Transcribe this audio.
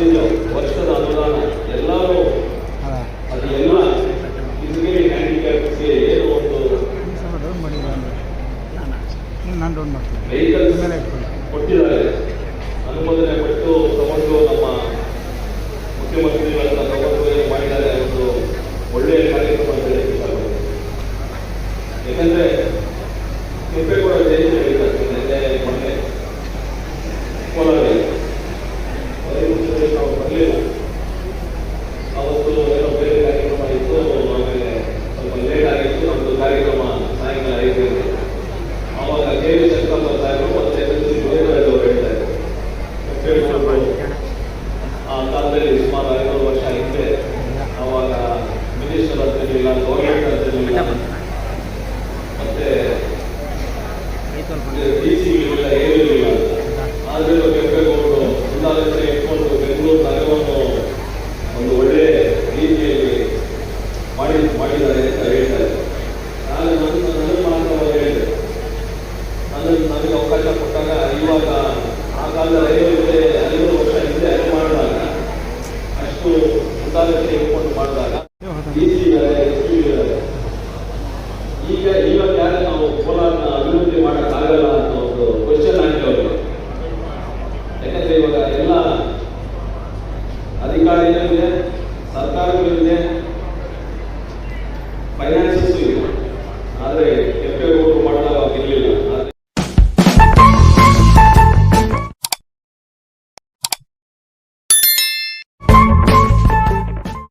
ಬಂದಿದ್ದು ವರ್ಷದ ಅನುದಾನ ಎಲ್ಲರೂ ಅದು ಎಲ್ಲ ಇದಕ್ಕೆ ಹ್ಯಾಂಡಿಕ್ಯಾಪ್ಸ್ಗೆ ಏನು ಒಂದು ವೆಹಿಕಲ್ಸ್ ಕೊಟ್ಟಿದ್ದಾರೆ. ಅನುಮೋದನೆ ತಗೊಂಡು ನಮ್ಮ ಮುಖ್ಯಮಂತ್ರಿಗಳನ್ನ ತಗೊಂಡು ಏನು ಮಾಡಿದ್ದಾರೆ ಒಂದು ಒಳ್ಳೆಯ ಕಾರ್ಯಕ್ರಮ ಅಂತ ಯಾಕಂದ್ರೆ ಕೆಂಪೇಗೌಡ ಕೆಂಪೇಗೌಡರು ಆ ಕಾಲದಲ್ಲಿ ಸುಮಾರು ಮಾಡಿದಾಗ ಈಗ ಇವಾಗ ಯಾರು ನಾವು ಕೋಲಾರನ ಅಭಿವೃದ್ಧಿ ಮಾಡೋಕ್ಕಾಗಲ್ಲ ಅಂತ ಒಂದು ಕ್ವಶನ್ ಅವರಿಗೆ ಯಾಕಂದ್ರೆ ಇವಾಗ ಎಲ್ಲ ಅಧಿಕಾರಿಗಳಿದೆ ಸರ್ಕಾರಗಳಿದೆ ಫೈನಾನ್ಸಸ್ ಇದೆ ಆದರೆ ಕೆಂಪೇಗೌಡರು ಮಾಡಿದಾಗ ಇರಲಿಲ್ಲ.